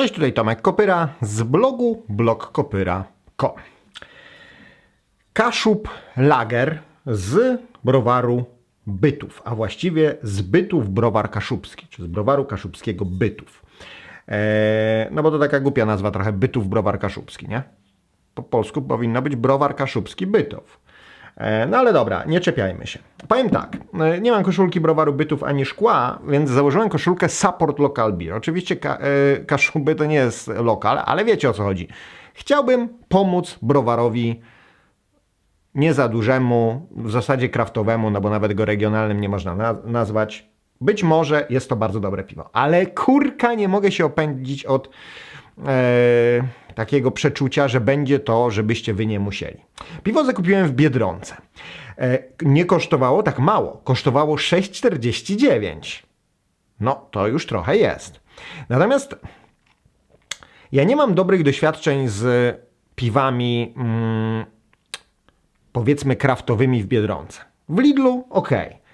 Cześć, tutaj Tomek Kopyra z blogu blogkopyra.com. Kaszub Lager z browaru Bytów, a właściwie z Bytów Browar Kaszubski, czy z browaru kaszubskiego Bytów. Eee, no bo to taka głupia nazwa trochę, Bytów Browar Kaszubski, nie? Po polsku powinno być Browar Kaszubski Bytów. E, No ale dobra, nie czepiajmy się. Powiem tak, e, nie mam koszulki browaru bytów ani szkła, więc założyłem koszulkę Support Local Beer. Oczywiście ka e, Kaszuby to nie jest lokal, ale wiecie o co chodzi. Chciałbym pomóc browarowi nie za dużemu, w zasadzie kraftowemu, no bo nawet go regionalnym nie można na nazwać. Być może jest to bardzo dobre piwo, ale kurka nie mogę się opędzić od e, takiego przeczucia, że będzie to, żebyście wy nie musieli. Piwo zakupiłem w Biedronce. E, nie kosztowało tak mało, kosztowało 6,49. No, to już trochę jest. Natomiast ja nie mam dobrych doświadczeń z piwami, mm, powiedzmy, kraftowymi w Biedronce. W Lidlu ok,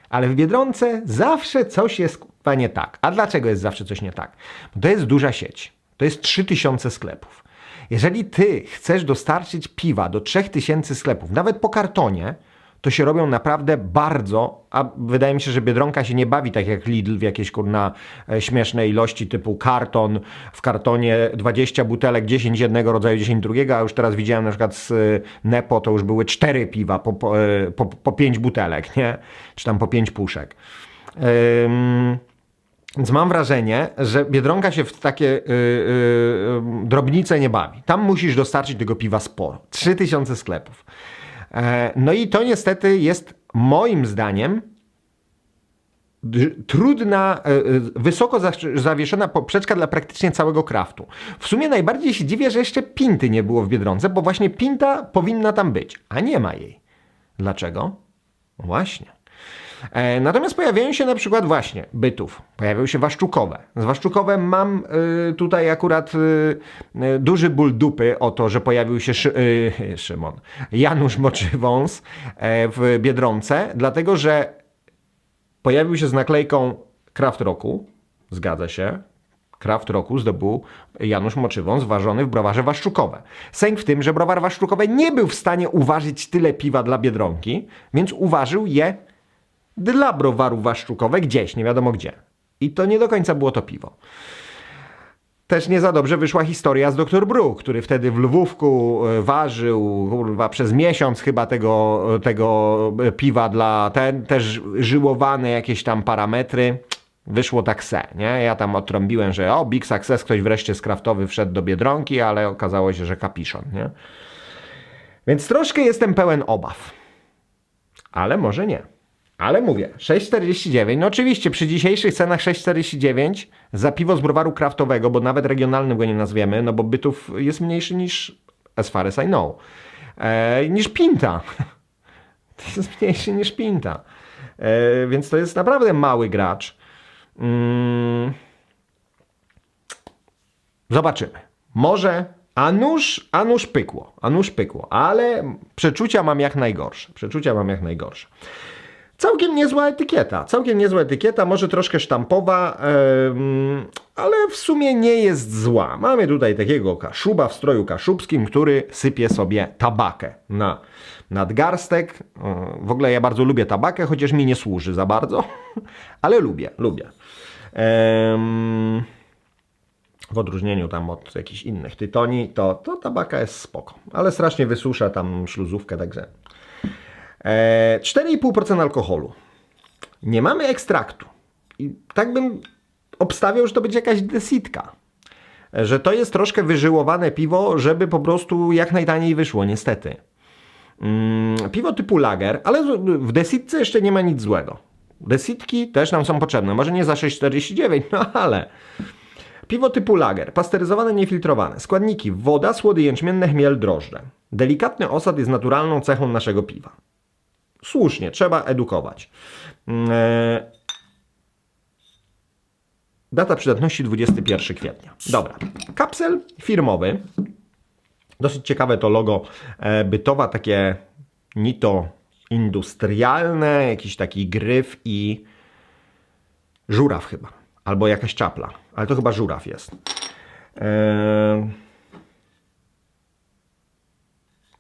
ale w Biedronce zawsze coś jest nie tak. A dlaczego jest zawsze coś nie tak? Bo to jest duża sieć. To jest 3000 sklepów. Jeżeli ty chcesz dostarczyć piwa do 3000 sklepów, nawet po kartonie, to się robią naprawdę bardzo, a wydaje mi się, że Biedronka się nie bawi tak jak Lidl w jakieś kurna e, śmieszne ilości typu karton, w kartonie 20 butelek, 10 jednego rodzaju, 10 drugiego, a już teraz widziałem na przykład z e, Nepo to już były 4 piwa po, po, e, po, po 5 butelek, nie? Czy tam po 5 puszek. Ym... Więc mam wrażenie, że Biedronka się w takie yy, yy, drobnice nie bawi. Tam musisz dostarczyć tego piwa sporo. 3000 sklepów. E, no i to niestety jest moim zdaniem trudna, e, e, wysoko zawieszona poprzeczka dla praktycznie całego kraftu. W sumie najbardziej się dziwię, że jeszcze pinty nie było w Biedronce, bo właśnie pinta powinna tam być, a nie ma jej. Dlaczego? Właśnie. E, Natomiast pojawiają się na przykład właśnie bytów, pojawiają się waszczukowe. Z waszczukowem mam y, tutaj akurat y, y, duży ból dupy o to, że pojawił się Szy, Szymon, Janusz Moczywąs e, w Biedronce, dlatego że pojawił się z naklejką Kraft Roku, zgadza się, Kraft Roku zdobył Janusz Moczywąs ważony w browarze Waszczukowe. Sęk w tym, że browar Waszczukowe nie był w stanie uważyć tyle piwa dla Biedronki, więc uważył je dla browaru Waszczukowe gdzieś, nie wiadomo gdzie. I to nie do końca było to piwo. Też nie za dobrze wyszła historia z Dr. Bru, który wtedy w Lwówku e, ważył kurwa, przez miesiąc chyba tego, tego piwa dla ten, też żyłowane jakieś tam parametry. Wyszło tak se, nie? Ja tam odtrąbiłem, że o, big success, ktoś wreszcie z kraftowy wszedł do Biedronki, ale okazało się, że kapiszon, nie? Więc troszkę jestem pełen obaw. Ale może nie. Ale mówię, 6,49. No oczywiście przy dzisiejszych cenach 6,49 za piwo z browaru kraftowego, bo nawet regionalnym go nie nazwiemy, no bo bytów jest mniejszy niż, as far as I know, e, niż Pinta. To jest mniejszy niż Pinta. E, więc to jest naprawdę mały gracz. Mm. Zobaczymy. Może a nuż, a nuż pykło, a nuż pykło, ale przeczucia mam jak najgorsze. Przeczucia mam jak najgorsze. Całkiem niezła etykieta, całkiem niezła etykieta, może troszkę sztampowa, ale w sumie nie jest zła. Mamy tutaj takiego kaszuba w stroju kaszubskim, który sypie sobie tabakę na nadgarstek. W ogóle ja bardzo lubię tabakę, chociaż mi nie służy za bardzo, ale lubię, lubię. W odróżnieniu tam od jakichś innych tytoni, to, to tabaka jest spoko, ale strasznie wysusza tam śluzówkę, także... E, 4,5% alkoholu. Nie mamy ekstraktu. I tak bym obstawiał, że to będzie jakaś desitka. E, Że to jest troszkę wyżyłowane piwo, żeby po prostu jak najtaniej wyszło, niestety. Mm, piwo typu lager, ale w desitce jeszcze nie ma nic złego. Desitki też nam są potrzebne. Może nie za 6,49, no ale... Piwo typu lager, pasteryzowane, niefiltrowane. Składniki: woda, słody jęczmienne, chmiel, drożdże. Delikatny osad jest naturalną cechą naszego piwa. Słusznie, trzeba edukować. Mm, e, Data przydatności 21 kwietnia. Dobra. Kapsel firmowy. Dosyć ciekawe to logo e, bytowa, takie ni to industrialne, jakiś taki gryf i żuraw chyba. Albo jakaś czapla. Ale to chyba żuraw jest. Eee,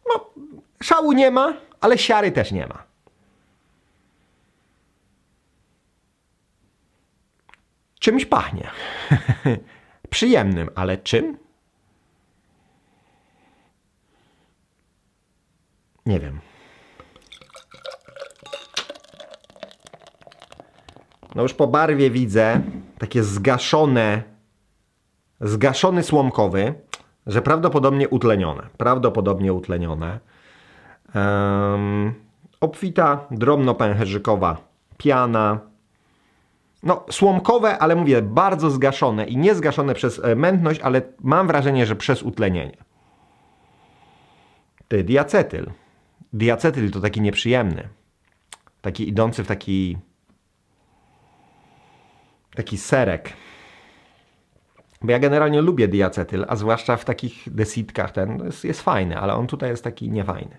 No, szału nie ma, ale siary też nie ma. Czymś pachnie. Przyjemnym, ale czym? Nie wiem. No już po barwie widzę takie zgaszone, zgaszony słomkowy, że prawdopodobnie utlenione. Prawdopodobnie utlenione. Um, obfita, drobnopęcherzykowa piana. No, słomkowe, ale mówię, bardzo zgaszone i nie zgaszone przez e, mętność, ale mam wrażenie, że przez utlenienie. Ty, diacetyl. Diacetyl to taki nieprzyjemny. Taki idący w taki taki serek. Bo ja generalnie lubię diacetyl, a zwłaszcza w takich desitkach ten jest, jest fajny, ale on tutaj jest taki niefajny.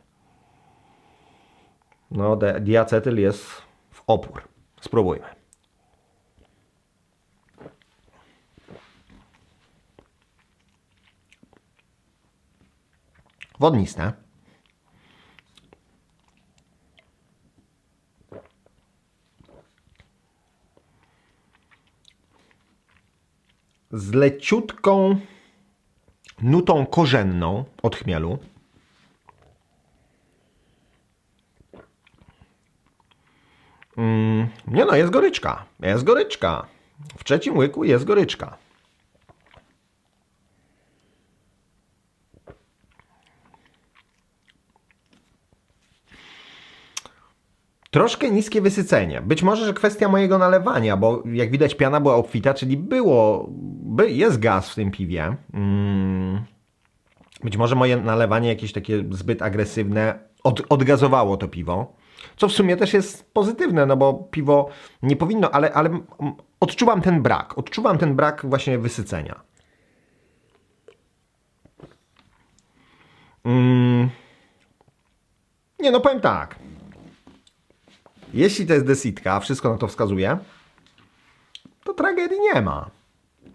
No, diacetyl jest w opór. Spróbujmy. Wodniste. z leciutką nutą korzenną od chmielu. Mm, nie no, jest goryczka. Jest goryczka. W trzecim łyku jest goryczka. Troszkę niskie wysycenie. Być może, że kwestia mojego nalewania, bo jak widać piana była obfita, czyli było, by, jest gaz w tym piwie. Mm. Być może moje nalewanie jakieś takie zbyt agresywne od, odgazowało to piwo. Co w sumie też jest pozytywne, no bo piwo nie powinno, ale, ale odczuwam ten brak. Odczuwam ten brak właśnie wysycenia. Mm. Nie, no powiem tak. Jeśli to jest desitka, a wszystko na to wskazuje, to tragedii nie ma.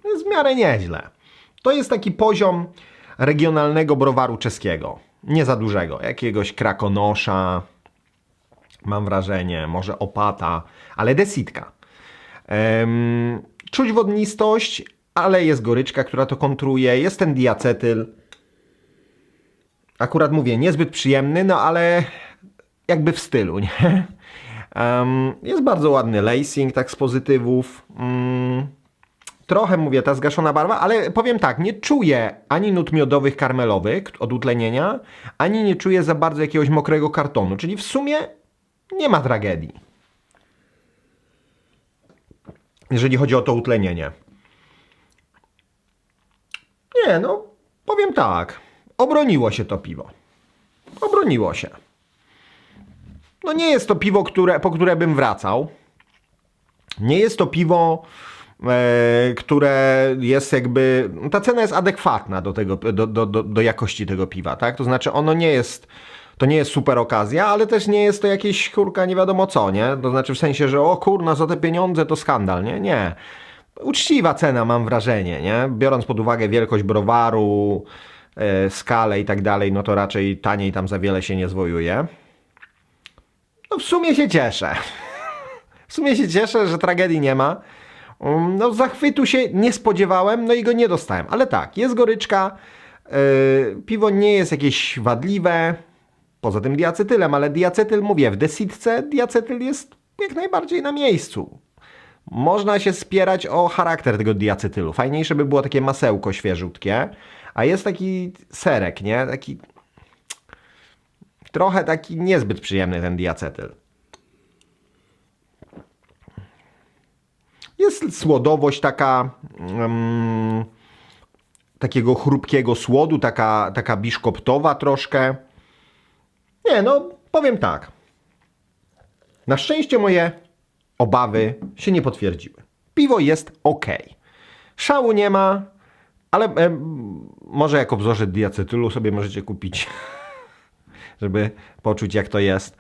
Jest w miarę nieźle. To jest taki poziom regionalnego browaru czeskiego. Nie za dużego. Jakiegoś krakonosza, mam wrażenie, może opata, ale desitka. Um, czuć wodnistość, ale jest goryczka, która to kontruje. Jest ten diacetyl. Akurat mówię, niezbyt przyjemny, no ale jakby w stylu, nie? Um, jest bardzo ładny lacing, tak z pozytywów. Um, trochę mówię, ta zgaszona barwa, ale powiem tak, nie czuję ani nut miodowych, karmelowych od utlenienia, ani nie czuję za bardzo jakiegoś mokrego kartonu, czyli w sumie nie ma tragedii. Jeżeli chodzi o to utlenienie. Nie, no, powiem tak. Obroniło się to piwo. Obroniło się. No nie jest to piwo, które, po które bym wracał. Nie jest to piwo, e, które jest jakby. Ta cena jest adekwatna do, tego, do, do, do, do jakości tego piwa, tak? To znaczy, ono nie jest. To nie jest super okazja, ale też nie jest to jakieś kurka nie wiadomo co, nie? To znaczy w sensie, że o kurna, za te pieniądze to skandal, nie? Nie. Uczciwa cena, mam wrażenie, nie? Biorąc pod uwagę wielkość browaru, e, skalę i tak dalej, no to raczej taniej tam za wiele się nie zwojuje. No w sumie się cieszę. W sumie się cieszę, że tragedii nie ma. Um, no zachwytu się nie spodziewałem, no i go nie dostałem. Ale tak, jest goryczka. Yy, piwo nie jest jakieś wadliwe. Poza tym diacetylem, ale diacetyl, mówię, w desitce diacetyl jest jak najbardziej na miejscu. Można się spierać o charakter tego diacetylu. Fajniejsze by było takie masełko świeżutkie, a jest taki serek, nie? Taki trochę taki niezbyt przyjemny ten diacetyl. Jest słodowość taka um, takiego chrupkiego słodu, taka, taka biszkoptowa troszkę. Nie, no powiem tak. Na szczęście moje obawy się nie potwierdziły. Piwo jest ok. Szału nie ma, ale e, może jako wzorzec diacetylu sobie możecie kupić żeby poczuć jak to jest.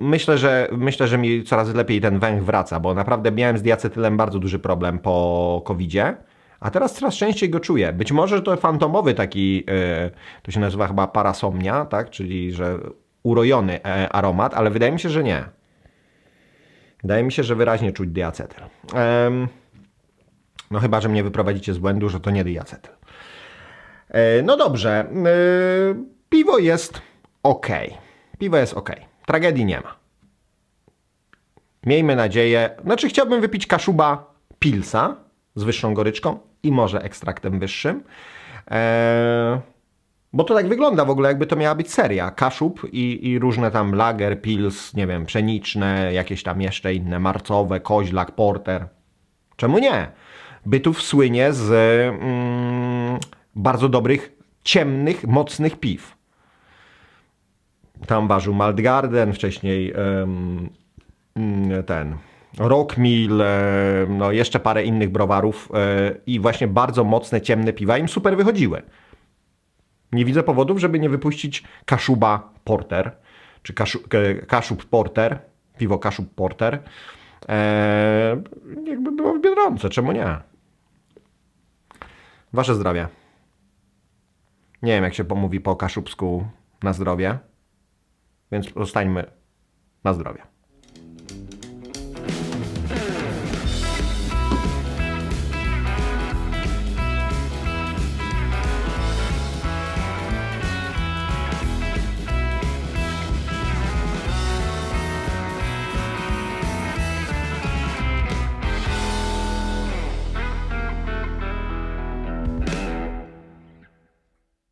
Myślę, że myślę, że mi coraz lepiej ten węch wraca, bo naprawdę miałem z diacetylem bardzo duży problem po covidzie, A teraz coraz częściej go czuję. Być może to fantomowy taki, e, to się nazywa chyba parasomnia, tak? Czyli że urojony e, aromat, ale wydaje mi się, że nie. Wydaje mi się, że wyraźnie czuć diacetyl. No chyba, że mnie wyprowadzicie z błędu, że to nie diacetyl. E, No dobrze. Piwo jest ok. Piwo jest ok. Tragedii nie ma. Miejmy nadzieję. Znaczy, chciałbym wypić kaszuba pilsa z wyższą goryczką i może ekstraktem wyższym. Eee, bo to tak wygląda w ogóle, jakby to miała być seria. Kaszub i, i różne tam lager, pils, nie wiem, pszeniczne, jakieś tam jeszcze inne, marcowe, koźlak, porter. Czemu nie? Bytów słynie z mm, bardzo dobrych, ciemnych, mocnych piw. Tam ważył Maltgarden, wcześniej mm, ten Rockmill, no jeszcze parę innych browarów e, i właśnie bardzo mocne, ciemne piwa im super wychodziły. Nie widzę powodów, żeby nie wypuścić Kaszuba Porter, czy e, Kaszub Porter, piwo Kaszub Porter. E, jakby było w Biedronce, czemu nie? Wasze zdrowie. Nie wiem, jak się pomówi po kaszubsku na zdrowie, więc zostańmy na zdrowie.